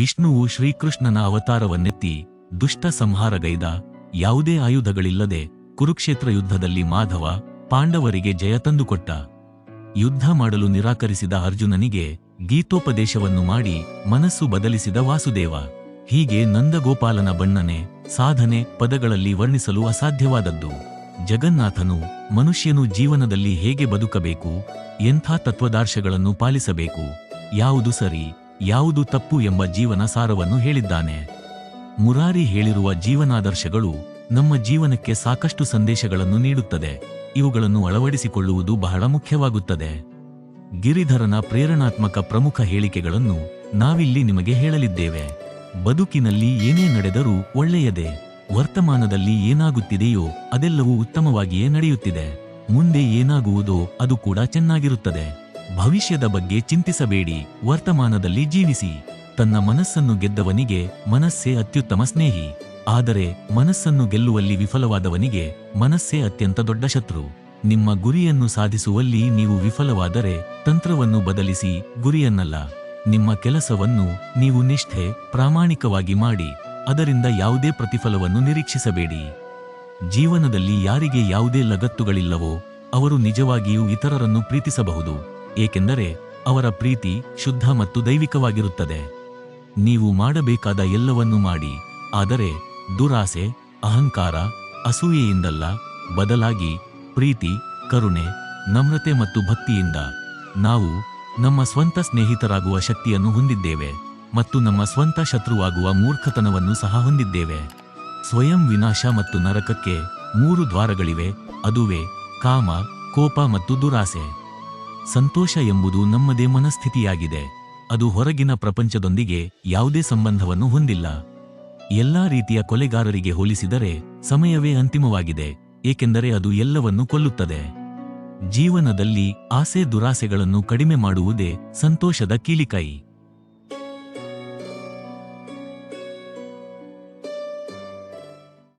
ವಿಷ್ಣುವು ಶ್ರೀಕೃಷ್ಣನ ಅವತಾರವನ್ನೆತ್ತಿ ದುಷ್ಟ ಸಂಹಾರಗೈದ ಯಾವುದೇ ಆಯುಧಗಳಿಲ್ಲದೆ ಕುರುಕ್ಷೇತ್ರ ಯುದ್ಧದಲ್ಲಿ ಮಾಧವ ಪಾಂಡವರಿಗೆ ಜಯ ತಂದುಕೊಟ್ಟ. ಯುದ್ಧ ಮಾಡಲು ನಿರಾಕರಿಸಿದ ಅರ್ಜುನನಿಗೆ ಗೀತೋಪದೇಶವನ್ನು ಮಾಡಿ ಮನಸ್ಸು ಬದಲಿಸಿದ ವಾಸುದೇವ. ಹೀಗೆ ನಂದಗೋಪಾಲನ ಬಣ್ಣನೆ ಸಾಧನೆ ಪದಗಳಲ್ಲಿ ವರ್ಣಿಸಲು ಅಸಾಧ್ಯವಾದದ್ದು. ಜಗನ್ನಾಥನು ಮನುಷ್ಯನು ಜೀವನದಲ್ಲಿ ಹೇಗೆ ಬದುಕಬೇಕು, ಎಂಥ ತತ್ವದಾರ್ಶಗಳನ್ನು ಪಾಲಿಸಬೇಕು, ಯಾವುದು ಸರಿ ಯಾವುದು ತಪ್ಪು ಎಂಬ ಜೀವನ ಸಾರವನ್ನು ಹೇಳಿದ್ದಾನೆ. ಮುರಾರಿ ಹೇಳಿರುವ ಜೀವನಾದರ್ಶಗಳು ನಮ್ಮ ಜೀವನಕ್ಕೆ ಸಾಕಷ್ಟು ಸಂದೇಶಗಳನ್ನು ನೀಡುತ್ತದೆ. ಇವುಗಳನ್ನು ಅಳವಡಿಸಿಕೊಳ್ಳುವುದು ಬಹಳ ಮುಖ್ಯವಾಗುತ್ತದೆ. ಗಿರಿಧರನ ಪ್ರೇರಣಾತ್ಮಕ ಪ್ರಮುಖ ಹೇಳಿಕೆಗಳನ್ನು ನಾವಿಲ್ಲಿ ನಿಮಗೆ ಹೇಳಲಿದ್ದೇವೆ. ಬದುಕಿನಲ್ಲಿ ಏನೇ ನಡೆದರೂ ಒಳ್ಳೆಯದೇ. ವರ್ತಮಾನದಲ್ಲಿ ಏನಾಗುತ್ತಿದೆಯೋ ಅದೆಲ್ಲವೂ ಉತ್ತಮವಾಗಿಯೇ ನಡೆಯುತ್ತಿದೆ. ಮುಂದೆ ಏನಾಗುವುದೋ ಅದು ಕೂಡ ಚೆನ್ನಾಗಿರುತ್ತದೆ. ಭವಿಷ್ಯದ ಬಗ್ಗೆ ಚಿಂತಿಸಬೇಡಿ, ವರ್ತಮಾನದಲ್ಲಿ ಜೀವಿಸಿ. ತನ್ನ ಮನಸ್ಸನ್ನು ಗೆದ್ದವನಿಗೆ ಮನಸ್ಸೇ ಅತ್ಯುತ್ತಮ ಸ್ನೇಹಿ. ಆದರೆ ಮನಸ್ಸನ್ನು ಗೆಲ್ಲುವಲ್ಲಿ ವಿಫಲವಾದವನಿಗೆ ಮನಸ್ಸೇ ಅತ್ಯಂತ ದೊಡ್ಡ ಶತ್ರು. ನಿಮ್ಮ ಗುರಿಯನ್ನು ಸಾಧಿಸುವಲ್ಲಿ ನೀವು ವಿಫಲವಾದರೆ ತಂತ್ರವನ್ನು ಬದಲಿಸಿ ಗುರಿಯನ್ನಲ್ಲ. ನಿಮ್ಮ ಕೆಲಸವನ್ನು ನೀವು ನಿಷ್ಠೆ, ಪ್ರಾಮಾಣಿಕವಾಗಿ ಮಾಡಿ. ಅದರಿಂದ ಯಾವುದೇ ಪ್ರತಿಫಲವನ್ನು ನಿರೀಕ್ಷಿಸಬೇಡಿ. ಜೀವನದಲ್ಲಿ ಯಾರಿಗೆ ಯಾವುದೇ ಲಗತ್ತುಗಳಿಲ್ಲವೋ, ಅವರು ನಿಜವಾಗಿಯೂ ಇತರರನ್ನು ಪ್ರೀತಿಸಬಹುದು. ಏಕೆಂದರೆ ಅವರ ಪ್ರೀತಿ ಶುದ್ಧ ಮತ್ತು ದೈವಿಕವಾಗಿರುತ್ತದೆ. ನೀವು ಮಾಡಬೇಕಾದ ಎಲ್ಲವನ್ನೂ ಮಾಡಿ, ಆದರೆ ದುರಾಸೆ, ಅಹಂಕಾರ, ಅಸೂಯೆಯಿಂದಲ್ಲ, ಬದಲಾಗಿ ಪ್ರೀತಿ, ಕರುಣೆ, ನಮ್ರತೆ ಮತ್ತು ಭಕ್ತಿಯಿಂದ ನಾವು ನಮ್ಮ ಸ್ವಂತ ಸ್ನೇಹಿತರಾಗುವ ಶಕ್ತಿಯನ್ನು ಹೊಂದಿದ್ದೇವೆ ಮತ್ತು ನಮ್ಮ ಸ್ವಂತ ಶತ್ರುವಾಗುವ ಮೂರ್ಖತನವನ್ನು ಸಹ ಹೊಂದಿದ್ದೇವೆ. ಸ್ವಯಂ ವಿನಾಶ ಮತ್ತು ನರಕಕ್ಕೆ ಮೂರು ದ್ವಾರಗಳಿವೆ, ಅದುವೇ ಕಾಮ, ಕೋಪ ಮತ್ತು ದುರಾಸೆ. ಸಂತೋಷ ಎಂಬುದು ನಮ್ಮದೇ ಮನಸ್ಥಿತಿಯಾಗಿದೆ. ಅದು ಹೊರಗಿನ ಪ್ರಪಂಚದೊಂದಿಗೆ ಯಾವುದೇ ಸಂಬಂಧವನ್ನು ಹೊಂದಿಲ್ಲ. ಎಲ್ಲಾ ರೀತಿಯ ಕೊಲೆಗಾರರಿಗೆ ಹೋಲಿಸಿದರೆ ಸಮಯವೇ ಅಂತಿಮವಾಗಿದೆ, ಏಕೆಂದರೆ ಅದು ಎಲ್ಲವನ್ನೂ ಕೊಲ್ಲುತ್ತದೆ. ಜೀವನದಲ್ಲಿ ಆಸೆ ದುರಾಸೆಗಳನ್ನು ಕಡಿಮೆ ಮಾಡುವುದೇ ಸಂತೋಷದ ಕೀಲಿಕೈ.